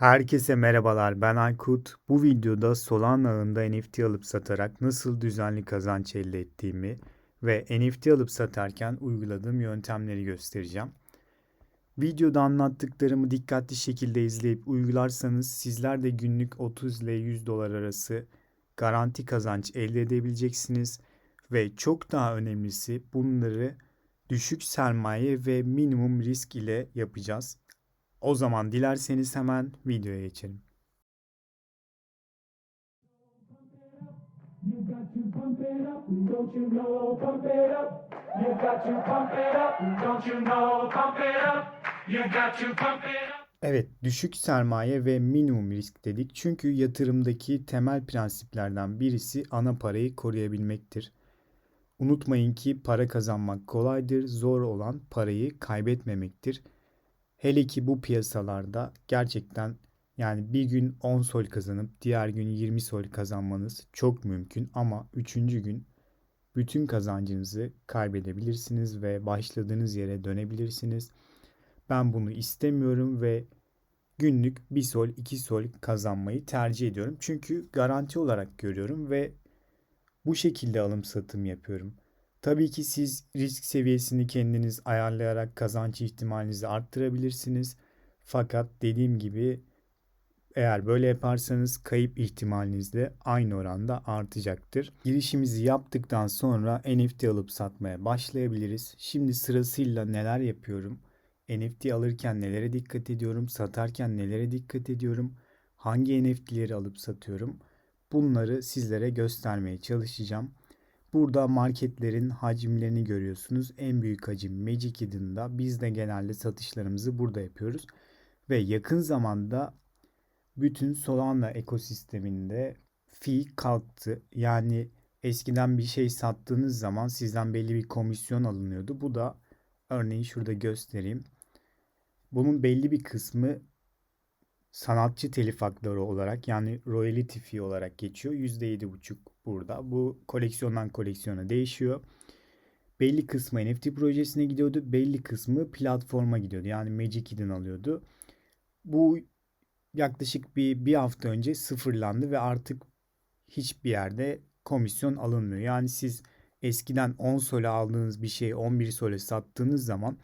Herkese merhabalar ben Aykut. Bu videoda Solana ağında NFT alıp satarak nasıl düzenli kazanç elde ettiğimi ve NFT alıp satarken uyguladığım yöntemleri göstereceğim. Videoda anlattıklarımı dikkatli şekilde izleyip uygularsanız sizler de günlük 30 ile 100 dolar arası garanti kazanç elde edebileceksiniz ve çok daha önemlisi bunları düşük sermaye ve minimum risk ile yapacağız. O zaman dilerseniz hemen videoya geçelim. You got to pump it up, don't you know? Pump it up. You got to pump it up, don't you know? Pump it up. You got to pump it up. Evet, düşük sermaye ve minimum risk dedik. Çünkü yatırımdaki temel prensiplerden birisi ana parayı koruyabilmektir. Unutmayın ki para kazanmak kolaydır, zor olan parayı kaybetmemektir. Hele ki bu piyasalarda gerçekten yani bir gün 10 sol kazanıp diğer gün 20 sol kazanmanız çok mümkün ama 3. gün bütün kazancınızı kaybedebilirsiniz ve başladığınız yere dönebilirsiniz. Ben bunu istemiyorum ve günlük 1 sol 2 sol kazanmayı tercih ediyorum. Çünkü garanti olarak görüyorum ve bu şekilde alım satım yapıyorum. Tabii ki siz risk seviyesini kendiniz ayarlayarak kazanç ihtimalinizi arttırabilirsiniz. Fakat dediğim gibi eğer böyle yaparsanız kayıp ihtimaliniz de aynı oranda artacaktır. Girişimizi yaptıktan sonra NFT alıp satmaya başlayabiliriz. Şimdi sırasıyla neler yapıyorum? NFT alırken nelere dikkat ediyorum? Satarken nelere dikkat ediyorum? Hangi NFT'leri alıp satıyorum? Bunları sizlere göstermeye çalışacağım. Burada marketlerin hacimlerini görüyorsunuz. En büyük hacim Magic Eden'da. Biz de genelde satışlarımızı burada yapıyoruz. Ve yakın zamanda bütün Solana ekosisteminde fee kalktı. Yani eskiden bir şey sattığınız zaman sizden belli bir komisyon alınıyordu. Bu da örneğin şurada göstereyim. Bunun belli bir kısmı sanatçı telif hakları olarak yani royalty fee olarak geçiyor. %7,5 burada. Bu koleksiyondan koleksiyona değişiyor. Belli kısmı NFT projesine gidiyordu. Belli kısmı platforma gidiyordu. Yani Magic Eden alıyordu. Bu yaklaşık bir, bir hafta önce sıfırlandı ve artık hiçbir yerde komisyon alınmıyor. Yani siz eskiden 10 sole aldığınız bir şeyi 11 sole sattığınız zaman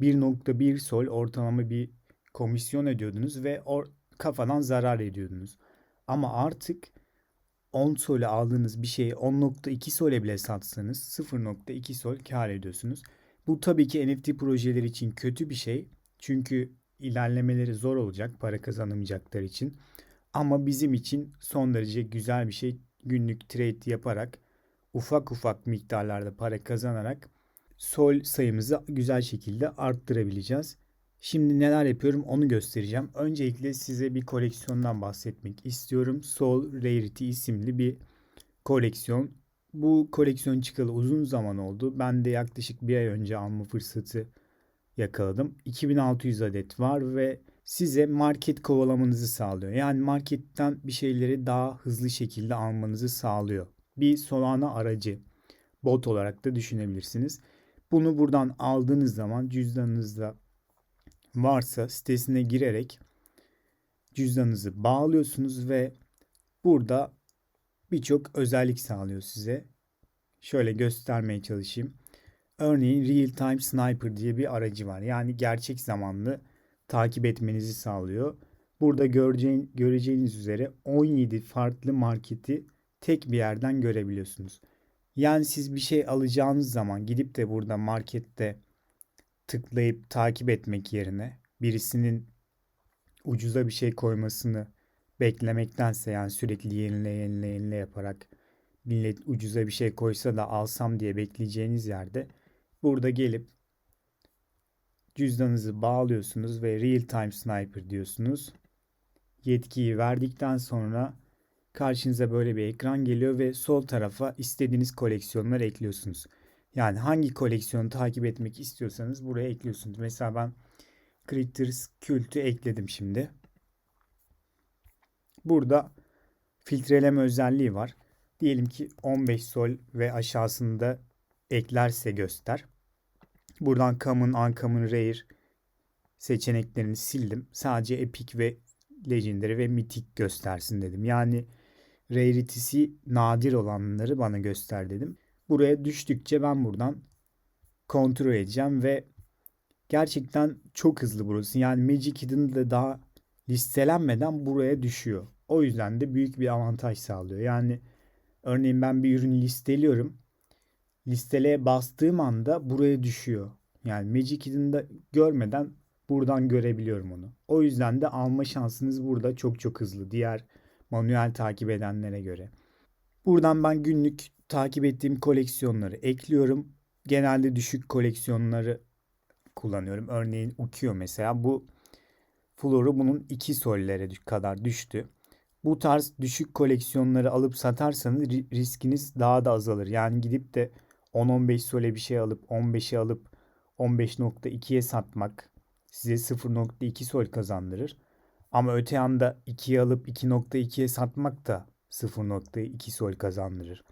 1.1 sol ortalama bir komisyon ödüyordunuz ve or kafadan zarar ediyordunuz. Ama artık 10 sole aldığınız bir şeyi 10.2 sole bile satsanız 0.2 sol kar ediyorsunuz. Bu tabii ki NFT projeleri için kötü bir şey. Çünkü ilerlemeleri zor olacak para kazanamayacaklar için. Ama bizim için son derece güzel bir şey. Günlük trade yaparak ufak ufak miktarlarda para kazanarak sol sayımızı güzel şekilde arttırabileceğiz. Şimdi neler yapıyorum onu göstereceğim. Öncelikle size bir koleksiyondan bahsetmek istiyorum. Soul Rarity isimli bir koleksiyon. Bu koleksiyon çıkalı uzun zaman oldu. Ben de yaklaşık bir ay önce alma fırsatı yakaladım. 2600 adet var ve size market kovalamanızı sağlıyor. Yani marketten bir şeyleri daha hızlı şekilde almanızı sağlıyor. Bir Solana aracı bot olarak da düşünebilirsiniz. Bunu buradan aldığınız zaman cüzdanınızda varsa sitesine girerek cüzdanınızı bağlıyorsunuz ve burada birçok özellik sağlıyor size. Şöyle göstermeye çalışayım. Örneğin Real Time Sniper diye bir aracı var. Yani gerçek zamanlı takip etmenizi sağlıyor. Burada göreceğin, göreceğiniz üzere 17 farklı marketi tek bir yerden görebiliyorsunuz. Yani siz bir şey alacağınız zaman gidip de burada markette tıklayıp takip etmek yerine birisinin ucuza bir şey koymasını beklemektense yani sürekli yenile yenile yenile yaparak millet ucuza bir şey koysa da alsam diye bekleyeceğiniz yerde burada gelip cüzdanınızı bağlıyorsunuz ve real time sniper diyorsunuz. Yetkiyi verdikten sonra karşınıza böyle bir ekran geliyor ve sol tarafa istediğiniz koleksiyonları ekliyorsunuz. Yani hangi koleksiyonu takip etmek istiyorsanız buraya ekliyorsunuz. Mesela ben Critters Kültü ekledim şimdi. Burada filtreleme özelliği var. Diyelim ki 15 sol ve aşağısında eklerse göster. Buradan Common, Uncommon, Rare seçeneklerini sildim. Sadece Epic ve Legendary ve mitik göstersin dedim. Yani rarity'si nadir olanları bana göster dedim. Buraya düştükçe ben buradan kontrol edeceğim ve gerçekten çok hızlı burası. Yani Magic Eden'da daha listelenmeden buraya düşüyor. O yüzden de büyük bir avantaj sağlıyor. Yani örneğin ben bir ürünü listeliyorum. Listeleye bastığım anda buraya düşüyor. Yani Magic Eden'da görmeden buradan görebiliyorum onu. O yüzden de alma şansınız burada çok çok hızlı. Diğer manuel takip edenlere göre. Buradan ben günlük takip ettiğim koleksiyonları ekliyorum. Genelde düşük koleksiyonları kullanıyorum. Örneğin Ukio mesela bu floru bunun 2 sollere kadar düştü. Bu tarz düşük koleksiyonları alıp satarsanız riskiniz daha da azalır. Yani gidip de 10-15 sole bir şey alıp 15'e alıp 15.2'ye satmak size 0.2 sol kazandırır. Ama öte yanda 2'ye alıp 2.2'ye satmak da 0.2 sol kazandırır.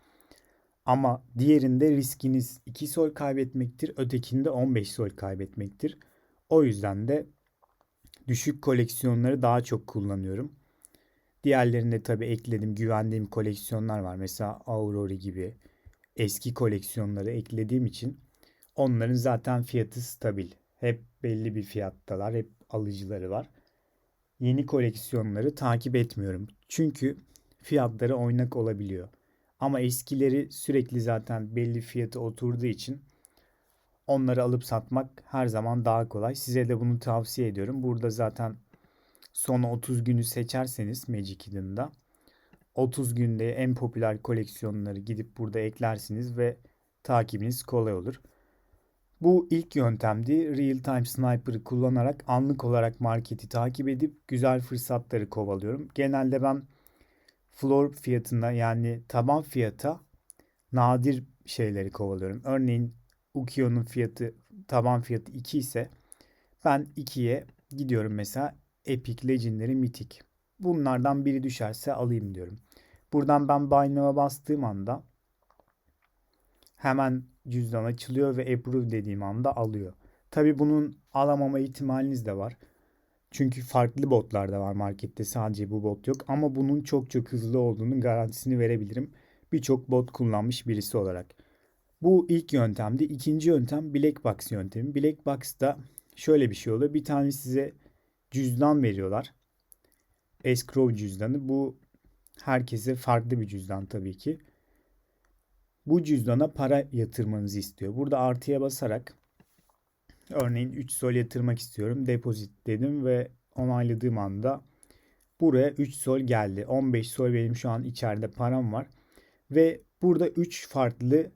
Ama diğerinde riskiniz 2 sol kaybetmektir, ötekinde 15 sol kaybetmektir. O yüzden de düşük koleksiyonları daha çok kullanıyorum. Diğerlerinde tabii ekledim güvendiğim koleksiyonlar var. Mesela Aurora gibi eski koleksiyonları eklediğim için onların zaten fiyatı stabil. Hep belli bir fiyattalar, hep alıcıları var. Yeni koleksiyonları takip etmiyorum. Çünkü fiyatları oynak olabiliyor. Ama eskileri sürekli zaten belli fiyatı oturduğu için onları alıp satmak her zaman daha kolay. Size de bunu tavsiye ediyorum. Burada zaten son 30 günü seçerseniz Magic Eden'da 30 günde en popüler koleksiyonları gidip burada eklersiniz ve takibiniz kolay olur. Bu ilk yöntemdi. Real Time Sniper'ı kullanarak anlık olarak marketi takip edip güzel fırsatları kovalıyorum. Genelde ben floor fiyatında yani taban fiyata nadir şeyleri kovalıyorum. Örneğin Ukio'nun fiyatı taban fiyatı 2 ise ben 2'ye gidiyorum mesela Epic, Legendary, Mythic. Bunlardan biri düşerse alayım diyorum. Buradan ben Buy bastığım anda hemen cüzdan açılıyor ve approve dediğim anda alıyor. Tabi bunun alamama ihtimaliniz de var. Çünkü farklı botlar da var markette sadece bu bot yok ama bunun çok çok hızlı olduğunu garantisini verebilirim. Birçok bot kullanmış birisi olarak. Bu ilk yöntemdi. İkinci yöntem Black Box yöntemi. Black Box'ta şöyle bir şey oluyor. Bir tane size cüzdan veriyorlar. Escrow cüzdanı. Bu herkese farklı bir cüzdan tabii ki. Bu cüzdana para yatırmanızı istiyor. Burada artıya basarak örneğin 3 sol yatırmak istiyorum. Depozit dedim ve onayladığım anda buraya 3 sol geldi. 15 sol benim şu an içeride param var. Ve burada 3 farklı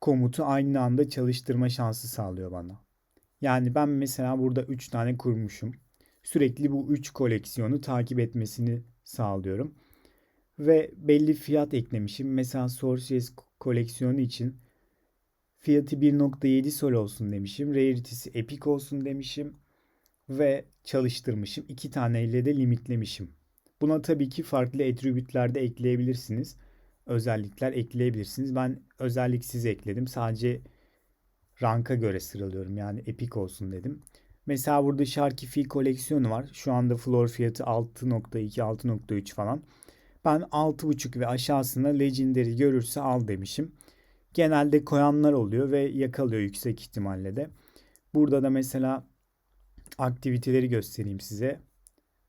komutu aynı anda çalıştırma şansı sağlıyor bana. Yani ben mesela burada 3 tane kurmuşum. Sürekli bu 3 koleksiyonu takip etmesini sağlıyorum. Ve belli fiyat eklemişim. Mesela Sorceress koleksiyonu için fiyatı 1.7 sol olsun demişim. Rarity'si epic olsun demişim. Ve çalıştırmışım. İki taneyle de limitlemişim. Buna tabii ki farklı attribütler de ekleyebilirsiniz. Özellikler ekleyebilirsiniz. Ben özelliksiz ekledim. Sadece ranka göre sıralıyorum. Yani epic olsun dedim. Mesela burada Sharky koleksiyonu var. Şu anda floor fiyatı 6.2, 6.3 falan. Ben 6.5 ve aşağısına Legendary görürse al demişim. Genelde koyanlar oluyor ve yakalıyor yüksek ihtimalle de. Burada da mesela aktiviteleri göstereyim size.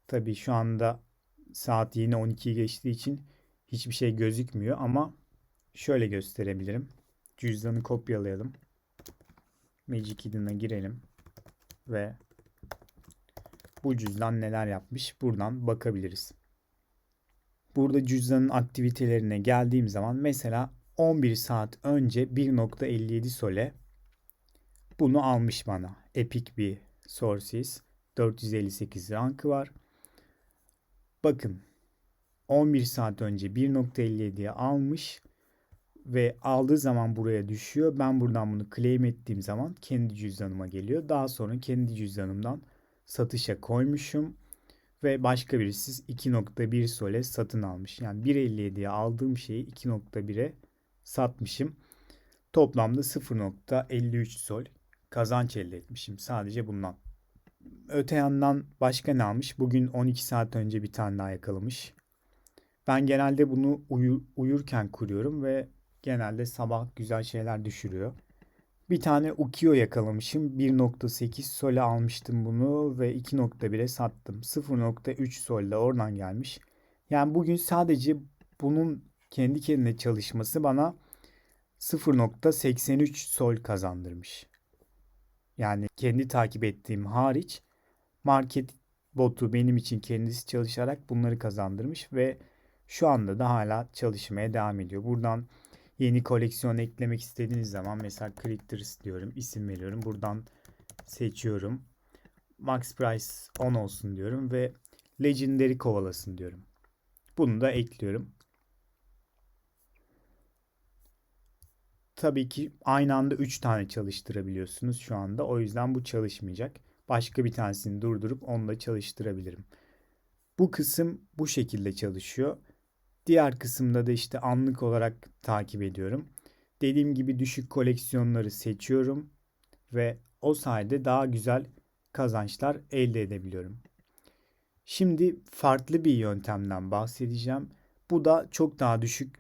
Tabii şu anda saat yine 12'yi geçtiği için hiçbir şey gözükmüyor ama şöyle gösterebilirim. Cüzdanı kopyalayalım. Magic Eden'a girelim ve bu cüzdan neler yapmış buradan bakabiliriz. Burada cüzdanın aktivitelerine geldiğim zaman mesela 11 saat önce 1.57 sole bunu almış bana. Epic bir Sources 458 rankı var. Bakın 11 saat önce 1.57'ye almış ve aldığı zaman buraya düşüyor. Ben buradan bunu claim ettiğim zaman kendi cüzdanıma geliyor. Daha sonra kendi cüzdanımdan satışa koymuşum ve başka birisi 2.1 sole satın almış. Yani 1.57'ye aldığım şeyi 2.1'e satmışım. Toplamda 0.53 sol kazanç elde etmişim sadece bundan. Öte yandan başka ne almış? Bugün 12 saat önce bir tane daha yakalamış. Ben genelde bunu uyu- uyurken kuruyorum ve genelde sabah güzel şeyler düşürüyor. Bir tane Ukio yakalamışım. 1.8 sole almıştım bunu ve 2.1'e sattım. 0.3 solle oradan gelmiş. Yani bugün sadece bunun kendi kendine çalışması bana 0.83 sol kazandırmış. Yani kendi takip ettiğim hariç market botu benim için kendisi çalışarak bunları kazandırmış ve şu anda da hala çalışmaya devam ediyor. Buradan yeni koleksiyon eklemek istediğiniz zaman mesela Critters diyorum, isim veriyorum. Buradan seçiyorum. Max Price 10 olsun diyorum ve Legendary kovalasın diyorum. Bunu da ekliyorum. Tabii ki aynı anda 3 tane çalıştırabiliyorsunuz şu anda. O yüzden bu çalışmayacak. Başka bir tanesini durdurup onu da çalıştırabilirim. Bu kısım bu şekilde çalışıyor. Diğer kısımda da işte anlık olarak takip ediyorum. Dediğim gibi düşük koleksiyonları seçiyorum ve o sayede daha güzel kazançlar elde edebiliyorum. Şimdi farklı bir yöntemden bahsedeceğim. Bu da çok daha düşük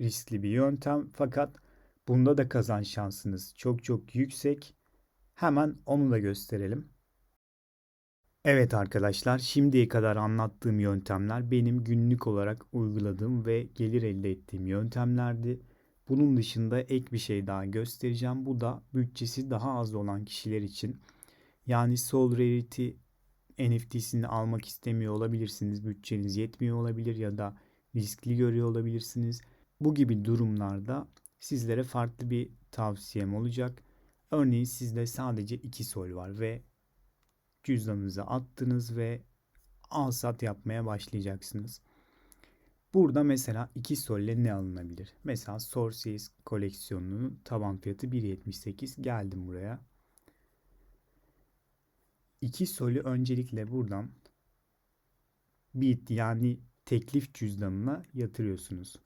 riskli bir yöntem fakat bunda da kazanç şansınız çok çok yüksek. Hemen onu da gösterelim. Evet arkadaşlar, şimdiye kadar anlattığım yöntemler benim günlük olarak uyguladığım ve gelir elde ettiğim yöntemlerdi. Bunun dışında ek bir şey daha göstereceğim. Bu da bütçesi daha az olan kişiler için. Yani Soul Rarity NFT'sini almak istemiyor olabilirsiniz. Bütçeniz yetmiyor olabilir ya da riskli görüyor olabilirsiniz. Bu gibi durumlarda sizlere farklı bir tavsiyem olacak. Örneğin sizde sadece 2 sol var ve cüzdanınıza attınız ve al sat yapmaya başlayacaksınız. Burada mesela 2 solle ne alınabilir? Mesela Sources koleksiyonunun taban fiyatı 1.78. Geldim buraya. 2 solü öncelikle buradan bit yani teklif cüzdanına yatırıyorsunuz.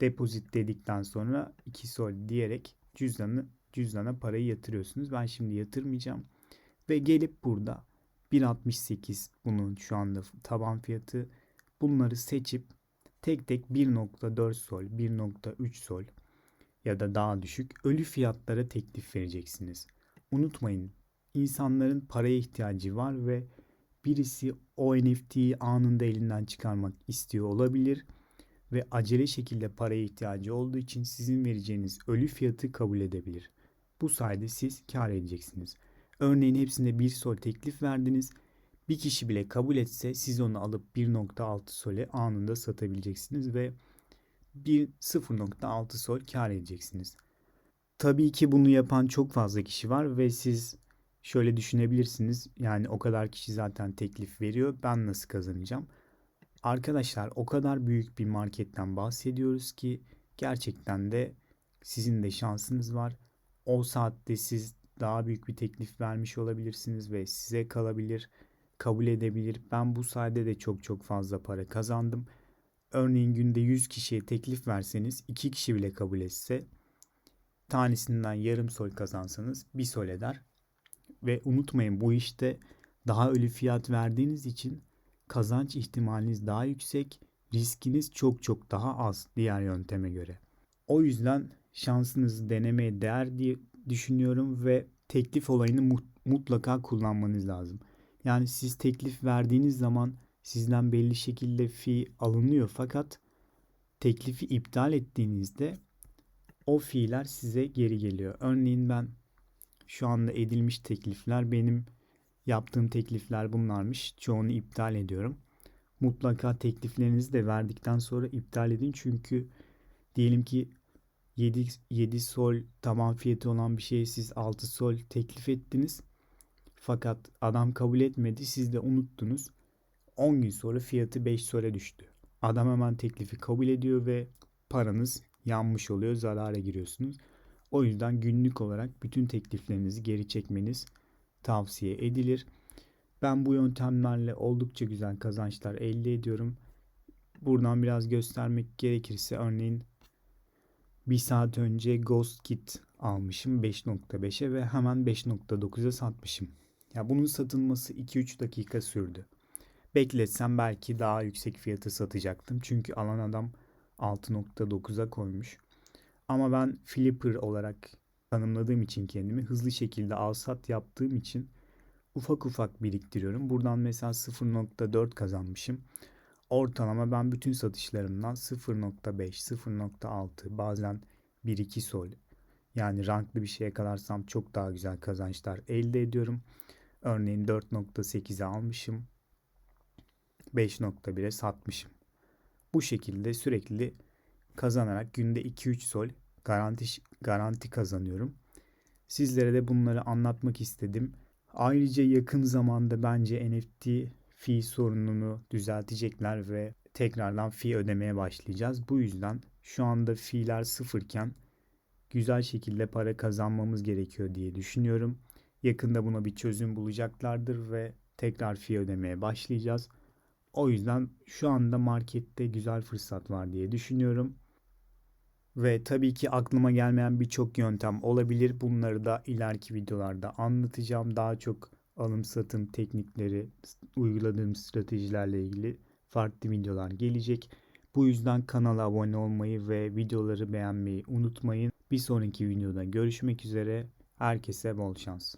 Depozit dedikten sonra 2 sol diyerek cüzdanı cüzdana parayı yatırıyorsunuz. Ben şimdi yatırmayacağım. Ve gelip burada 1.68 bunun şu anda taban fiyatı. Bunları seçip tek tek 1.4 sol, 1.3 sol ya da daha düşük ölü fiyatlara teklif vereceksiniz. Unutmayın insanların paraya ihtiyacı var ve birisi o NFT'yi anında elinden çıkarmak istiyor olabilir ve acele şekilde paraya ihtiyacı olduğu için sizin vereceğiniz ölü fiyatı kabul edebilir. Bu sayede siz kar edeceksiniz. Örneğin hepsinde bir sol teklif verdiniz. Bir kişi bile kabul etse siz onu alıp 1.6 sole anında satabileceksiniz ve 0.6 sol kar edeceksiniz. Tabii ki bunu yapan çok fazla kişi var ve siz şöyle düşünebilirsiniz. Yani o kadar kişi zaten teklif veriyor. Ben nasıl kazanacağım? Arkadaşlar o kadar büyük bir marketten bahsediyoruz ki gerçekten de sizin de şansınız var. O saatte siz daha büyük bir teklif vermiş olabilirsiniz ve size kalabilir, kabul edebilir. Ben bu sayede de çok çok fazla para kazandım. Örneğin günde 100 kişiye teklif verseniz 2 kişi bile kabul etse tanesinden yarım sol kazansanız bir sol eder. Ve unutmayın bu işte daha ölü fiyat verdiğiniz için kazanç ihtimaliniz daha yüksek, riskiniz çok çok daha az diğer yönteme göre. O yüzden şansınızı denemeye değer diye düşünüyorum ve teklif olayını mutlaka kullanmanız lazım. Yani siz teklif verdiğiniz zaman sizden belli şekilde fi alınıyor fakat teklifi iptal ettiğinizde o fiiller size geri geliyor. Örneğin ben şu anda edilmiş teklifler benim yaptığım teklifler bunlarmış. Çoğunu iptal ediyorum. Mutlaka tekliflerinizi de verdikten sonra iptal edin çünkü diyelim ki 7, 7 sol taban fiyatı olan bir şeyi siz 6 sol teklif ettiniz. Fakat adam kabul etmedi. Siz de unuttunuz. 10 gün sonra fiyatı 5 sole düştü. Adam hemen teklifi kabul ediyor ve paranız yanmış oluyor. Zarara giriyorsunuz. O yüzden günlük olarak bütün tekliflerinizi geri çekmeniz tavsiye edilir. Ben bu yöntemlerle oldukça güzel kazançlar elde ediyorum. Buradan biraz göstermek gerekirse örneğin bir saat önce Ghost Kit almışım 5.5'e ve hemen 5.9'a satmışım. Ya bunun satılması 2-3 dakika sürdü. Bekletsem belki daha yüksek fiyata satacaktım. Çünkü alan adam 6.9'a koymuş. Ama ben flipper olarak tanımladığım için kendimi hızlı şekilde al sat yaptığım için ufak ufak biriktiriyorum. Buradan mesela 0.4 kazanmışım. Ortalama ben bütün satışlarımdan 0.5, 0.6 bazen 1-2 sol yani ranklı bir şeye kalarsam çok daha güzel kazançlar elde ediyorum. Örneğin 4.8'e almışım. 5.1'e satmışım. Bu şekilde sürekli kazanarak günde 2-3 sol garanti garanti kazanıyorum. Sizlere de bunları anlatmak istedim. Ayrıca yakın zamanda bence NFT fee sorununu düzeltecekler ve tekrardan fee ödemeye başlayacağız. Bu yüzden şu anda fee'ler sıfırken güzel şekilde para kazanmamız gerekiyor diye düşünüyorum. Yakında buna bir çözüm bulacaklardır ve tekrar fee ödemeye başlayacağız. O yüzden şu anda markette güzel fırsat var diye düşünüyorum. Ve tabii ki aklıma gelmeyen birçok yöntem olabilir. Bunları da ileriki videolarda anlatacağım. Daha çok alım satım teknikleri, uyguladığım stratejilerle ilgili farklı videolar gelecek. Bu yüzden kanala abone olmayı ve videoları beğenmeyi unutmayın. Bir sonraki videoda görüşmek üzere. Herkese bol şans.